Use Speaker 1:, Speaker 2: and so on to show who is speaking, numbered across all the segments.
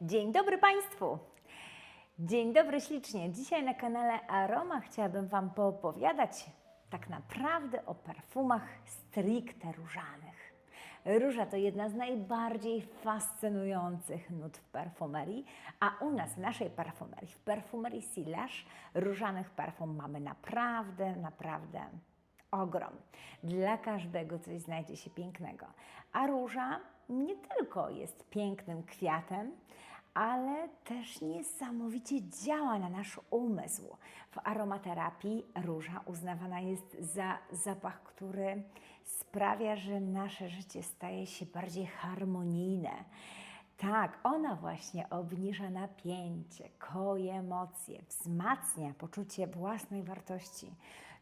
Speaker 1: Dzień dobry Państwu! Dzień dobry ślicznie. Dzisiaj na kanale Aroma chciałabym Wam poopowiadać tak naprawdę o perfumach stricte różanych. Róża to jedna z najbardziej fascynujących nut w perfumerii, a u nas w naszej perfumerii, w perfumerii Silage, różanych perfum mamy naprawdę, naprawdę ogrom. Dla każdego coś znajdzie się pięknego. A róża nie tylko jest pięknym kwiatem, ale też niesamowicie działa na nasz umysł. W aromaterapii róża uznawana jest za zapach, który sprawia, że nasze życie staje się bardziej harmonijne. Tak, ona właśnie obniża napięcie, koje emocje, wzmacnia poczucie własnej wartości.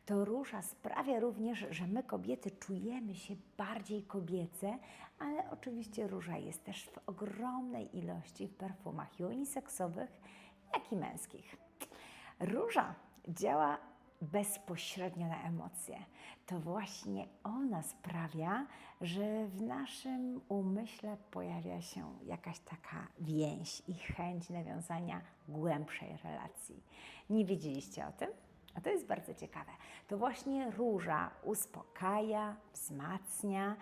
Speaker 1: To róża sprawia również, że my kobiety czujemy się bardziej kobiece, ale oczywiście róża jest też w ogromnej ilości w perfumach i uniseksowych, jak i męskich. Róża działa bezpośrednio na emocje. To właśnie ona sprawia, że w naszym umyśle pojawia się jakaś taka więź i chęć nawiązania głębszej relacji. Nie wiedzieliście o tym? A to jest bardzo ciekawe. To właśnie róża uspokaja, wzmacnia.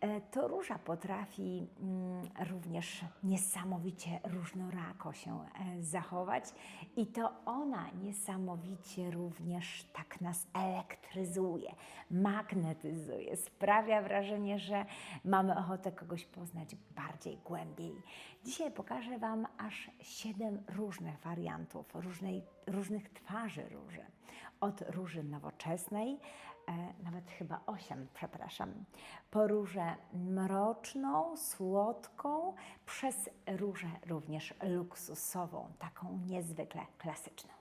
Speaker 1: E, To róża potrafi mm, również niesamowicie różnorako się e, zachować i to ona niesamowicie również tak nas elektryzuje, magnetyzuje, sprawia wrażenie, że mamy ochotę kogoś poznać bardziej, głębiej. Dzisiaj pokażę Wam aż siedem różnych wariantów, różnej, różnych twarzy róży. Od róży nowoczesnej, e, nawet chyba osiem, przepraszam, po różę mroczną, słodką, przez różę również luksusową, taką niezwykle klasyczną.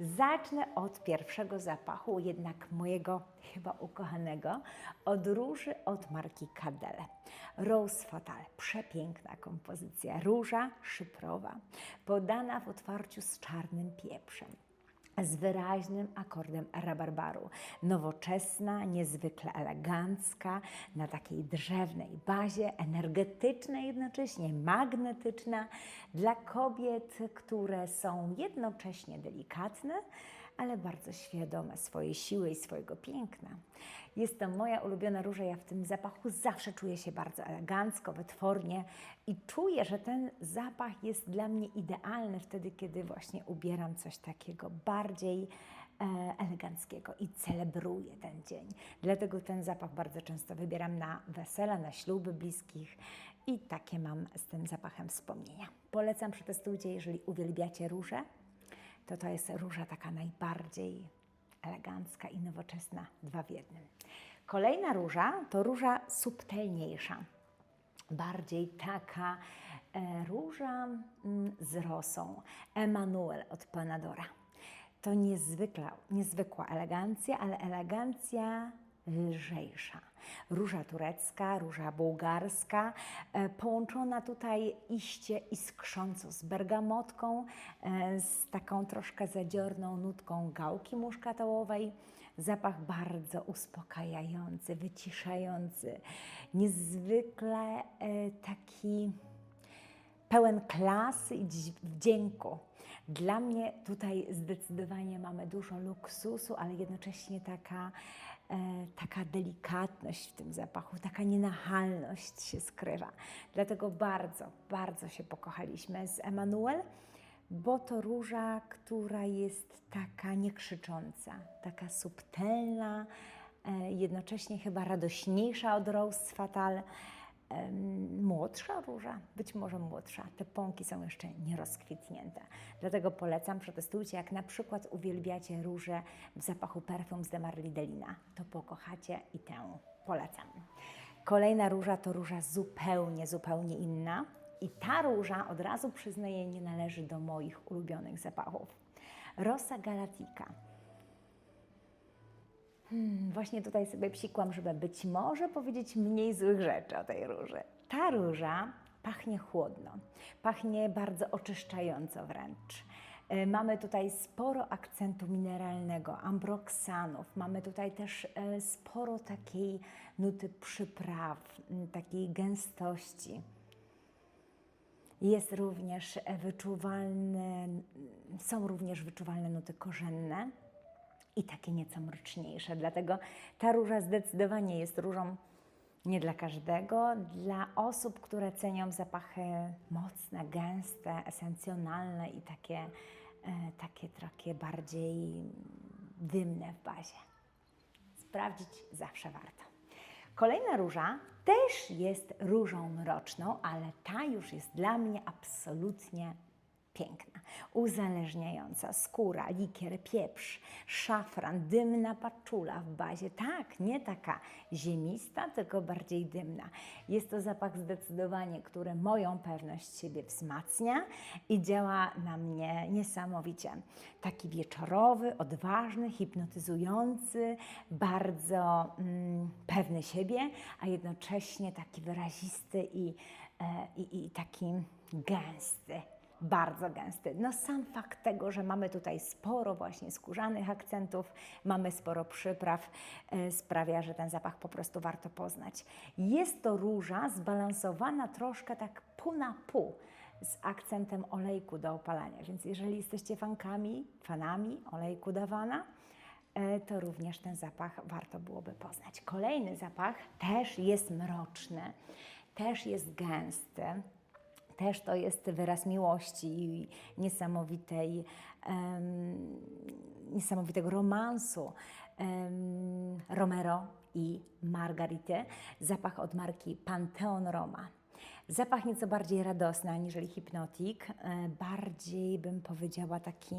Speaker 1: Zacznę od pierwszego zapachu, jednak mojego chyba ukochanego, od róży od marki Cadele. Rose Fatal, przepiękna kompozycja, róża szyprowa, podana w otwarciu z czarnym pieprzem z wyraźnym akordem rabarbaru. Nowoczesna, niezwykle elegancka, na takiej drzewnej bazie, energetyczna jednocześnie, magnetyczna, dla kobiet, które są jednocześnie delikatne, ale bardzo świadome swojej siły i swojego piękna. Jest to moja ulubiona róża. Ja w tym zapachu zawsze czuję się bardzo elegancko, wytwornie i czuję, że ten zapach jest dla mnie idealny wtedy, kiedy właśnie ubieram coś takiego bardziej e, eleganckiego i celebruję ten dzień. Dlatego ten zapach bardzo często wybieram na wesela, na śluby bliskich i takie mam z tym zapachem wspomnienia. Polecam, przetestujcie, jeżeli uwielbiacie róże to to jest róża taka najbardziej elegancka i nowoczesna, dwa w jednym. Kolejna róża to róża subtelniejsza, bardziej taka e, róża mm, z rosą, Emanuel od Panadora. To niezwykła, niezwykła elegancja, ale elegancja lżejsza. Róża turecka, róża bułgarska, e, połączona tutaj iście iskrząco z bergamotką, e, z taką troszkę zadziorną nutką gałki muszkatołowej. Zapach bardzo uspokajający, wyciszający, niezwykle e, taki pełen klasy i wdzięku. Dla mnie tutaj zdecydowanie mamy dużo luksusu, ale jednocześnie taka, taka delikatność w tym zapachu, taka nienachalność się skrywa. Dlatego bardzo, bardzo się pokochaliśmy z Emanuel, bo to róża, która jest taka niekrzycząca, taka subtelna, e, jednocześnie chyba radośniejsza od Rose Fatal młodsza róża, być może młodsza. Te pąki są jeszcze nierozkwitnięte. Dlatego polecam, przetestujcie. Jak na przykład uwielbiacie róże w zapachu perfum z Demarli Delina, to pokochacie i tę polecam. Kolejna róża to róża zupełnie, zupełnie inna. I ta róża, od razu przyznaję, nie należy do moich ulubionych zapachów. Rosa Galatica. Hmm, właśnie tutaj sobie psikłam, żeby być może powiedzieć mniej złych rzeczy o tej róży. Ta róża pachnie chłodno, pachnie bardzo oczyszczająco wręcz. E, Mamy tutaj sporo akcentu mineralnego, ambroksanów, mamy tutaj też e, sporo takiej nuty przypraw, takiej gęstości. Jest również wyczuwalne, są również wyczuwalne nuty korzenne i takie nieco mroczniejsze. Dlatego ta róża zdecydowanie jest różą nie dla każdego, dla osób, które cenią zapachy mocne, gęste, esencjonalne i takie, e, takie, takie bardziej dymne w bazie. Sprawdzić zawsze warto. Kolejna róża też jest różą mroczną, ale ta już jest dla mnie absolutnie piękna, uzależniająca, skóra, likier, pieprz, szafran, dymna paczula w bazie. Tak, nie taka ziemista, tylko bardziej dymna. Jest to zapach zdecydowanie, który moją pewność siebie wzmacnia i działa na mnie niesamowicie. Taki wieczorowy, odważny, hipnotyzujący, bardzo mm, pewny siebie, a jednocześnie taki wyrazisty i, e, i, i taki gęsty bardzo gęsty. No sam fakt tego, że mamy tutaj sporo właśnie skórzanych akcentów, mamy sporo przypraw, e, sprawia, że ten zapach po prostu warto poznać. Jest to róża zbalansowana troszkę tak pół na pół z akcentem olejku do opalania, więc jeżeli jesteście fankami, fanami olejku dawana, e, to również ten zapach warto byłoby poznać. Kolejny zapach też jest mroczny, też jest gęsty też to jest wyraz miłości i niesamowitej, um, niesamowitego romansu. Um, Romero i Margarity, zapach od marki Pantheon Roma. Zapach nieco bardziej radosny aniżeli hipnotik, e, bardziej bym powiedziała taki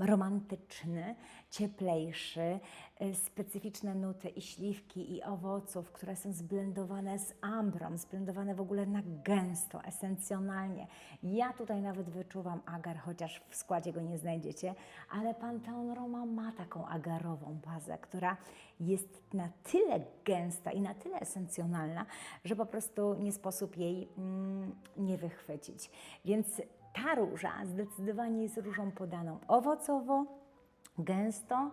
Speaker 1: romantyczny, cieplejszy, y, specyficzne nuty i śliwki i owoców, które są zblendowane z ambrą, zblendowane w ogóle na gęsto, esencjonalnie. Ja tutaj nawet wyczuwam agar, chociaż w składzie go nie znajdziecie, ale Panteon Roma ma taką agarową bazę, która jest na tyle gęsta i na tyle esencjonalna, że po prostu nie sposób jej mm, nie wychwycić. Więc ta róża zdecydowanie jest różą podaną owocowo, gęsto,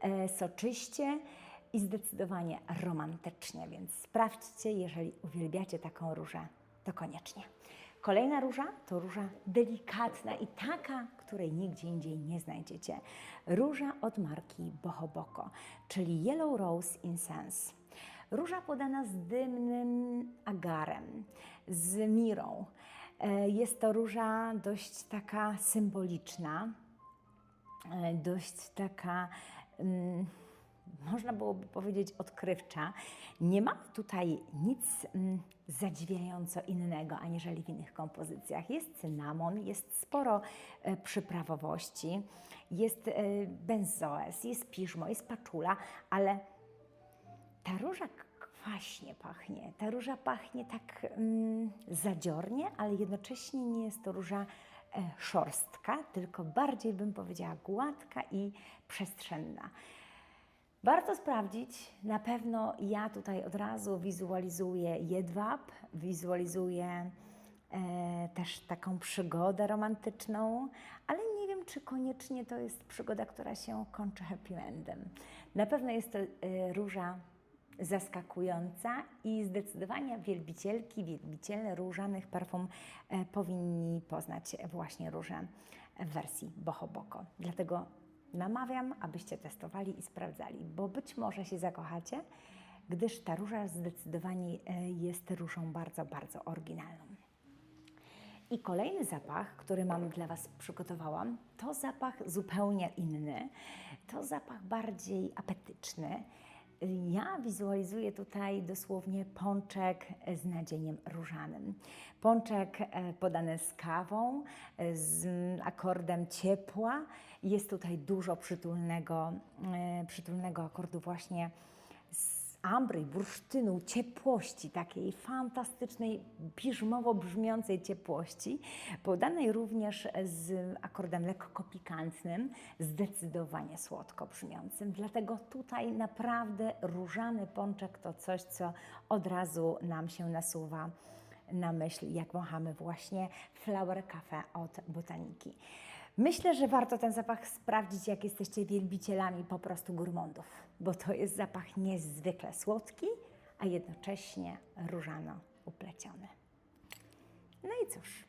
Speaker 1: e, soczyście i zdecydowanie romantycznie, więc sprawdźcie, jeżeli uwielbiacie taką różę, to koniecznie. Kolejna róża to róża delikatna i taka, której nigdzie indziej nie znajdziecie. Róża od marki Bohoboko, czyli Yellow Rose Incense. Róża podana z dymnym agarem, z mirą. E, jest to róża dość taka symboliczna, e, dość taka, mm, można byłoby powiedzieć, odkrywcza. Nie ma tutaj nic mm, zadziwiająco innego aniżeli w innych kompozycjach. Jest cynamon, jest sporo e, przyprawowości, jest benzoes, jest piżmo, jest paczula, ale ta róża kwaśnie pachnie. Ta róża pachnie tak mm, zadziornie, ale jednocześnie nie jest to róża e, szorstka, tylko bardziej bym powiedziała gładka i przestrzenna. Warto sprawdzić, na pewno ja tutaj od razu wizualizuję jedwab, wizualizuję e, też taką przygodę romantyczną, ale nie wiem, czy koniecznie to jest przygoda, która się kończy happy endem. Na pewno jest to e, róża zaskakująca i zdecydowanie wielbicielki, wielbiciele różanych perfum e, powinni poznać właśnie róże w wersji Boho Boko. Dlatego namawiam, abyście testowali i sprawdzali, bo być może się zakochacie, gdyż ta róża zdecydowanie e, jest różą bardzo, bardzo oryginalną. I kolejny zapach, który mam dla Was przygotowałam, to zapach zupełnie inny. To zapach bardziej apetyczny. Ja wizualizuję tutaj dosłownie pączek z nadzieniem różanym. Pączek e, podany z kawą, e, z akordem ciepła. Jest tutaj dużo przytulnego, e, przytulnego akordu właśnie ambry, bursztynu, ciepłości, takiej fantastycznej, piżmowo brzmiącej ciepłości, podanej również z akordem lekko pikantnym, zdecydowanie słodko brzmiącym. Dlatego tutaj naprawdę różany pączek to coś, co od razu nam się nasuwa na myśl, jak wąchamy właśnie Flower Cafe od Botaniki. Myślę, że warto ten zapach sprawdzić, jak jesteście wielbicielami po prostu gourmandów, bo to jest zapach niezwykle słodki, a jednocześnie różano upleciony. No i cóż,